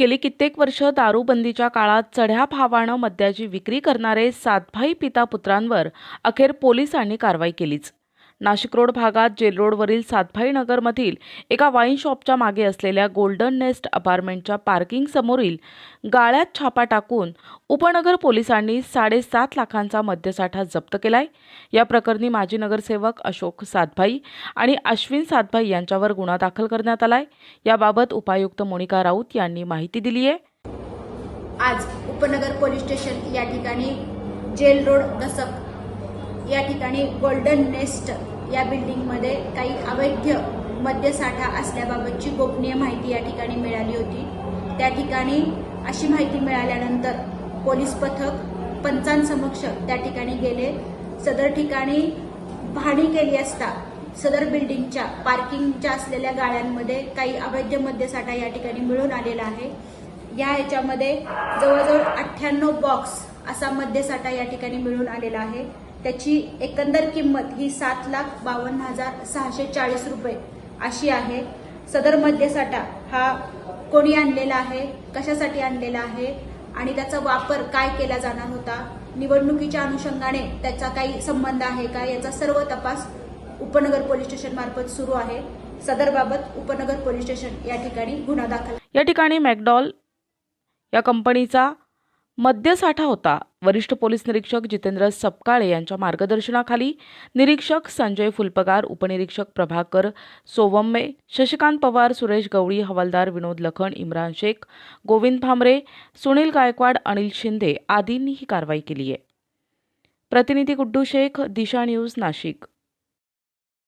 गेली कित्येक वर्ष दारूबंदीच्या काळात चढ्या भावानं मद्याची विक्री करणारे सातभाई पिता पुत्रांवर अखेर पोलिसांनी कारवाई केलीच. नाशिक रोड भागात जेल रोडवरील सातभाई नगरमधील एका वाईन शॉपच्या मागे असलेल्या गोल्डन नेस्ट अपार्टमेंटच्या पार्किंग समोरील गाळ्यात छापा टाकून उपनगर पोलिसांनी साडेसात लाखांचा मद्यसाठा जप्त केलाय. या प्रकरणी माजी नगरसेवक अशोक सातभाई आणि अश्विन सातभाई यांच्यावर गुन्हा दाखल करण्यात आलाय. याबाबत उपायुक्त मोनिका राऊत यांनी माहिती दिली आहे. आज उपनगर पोलीस स्टेशन या ठिकाणी जेल रोड दसक या ठिकाणी गोल्डन नेस्ट या बिल्डिंगमध्ये काही अवैध मद्यसाठा असल्याबाबतची गोपनीय माहिती या ठिकाणी मिळाली होती. त्या ठिकाणी अशी माहिती मिळाल्यानंतर पोलीस पथक पंचांसमक्ष त्या ठिकाणी गेले. सदर ठिकाणी पाहणी केली असता सदर बिल्डिंगच्या पार्किंगच्या असलेल्या गाळ्यांमध्ये काही अवैध मद्यसाठा या ठिकाणी मिळून आलेला आहे. या ह्याच्यामध्ये जवळजवळ अठ्ठ्याण्णव बॉक्स असा मद्यसाठा या ठिकाणी मिळून आलेला आहे. त्याची एकंदर किंमत ही सात लाख बावन्न हजार सहाशे चाळीस रुपये अशी आहे. सदर मद्यसाठा हा कोणी आणलेला आहे? कशासाठी आणलेला आहे? आणि त्याचा वापर काय केला जाणार होता? निवडणुकीच्या अनुषंगाने त्याचा काही संबंध आहे का? याचा सर्व तपास उपनगर पोलीस स्टेशन मार्फत सुरू आहे. सदरबाबत उपनगर पोलीस स्टेशन या ठिकाणी गुन्हा दाखल या ठिकाणी मॅकडॉल या कंपनीचा मद्यसाठा होता. वरिष्ठ पोलीस निरीक्षक जितेंद्र सपकाळे यांच्या मार्गदर्शनाखाली निरीक्षक संजय फुलपगार उपनिरीक्षक प्रभाकर सोवम्मे शशिकांत पवार सुरेश गवळी हवालदार विनोद लखन इम्रान शेख गोविंद भामरे सुनील गायकवाड अनिल शिंदे आदींनी ही कारवाई केली आहे प्रतिनिधी गुड्डू शेख दिशा न्यूज नाशिक.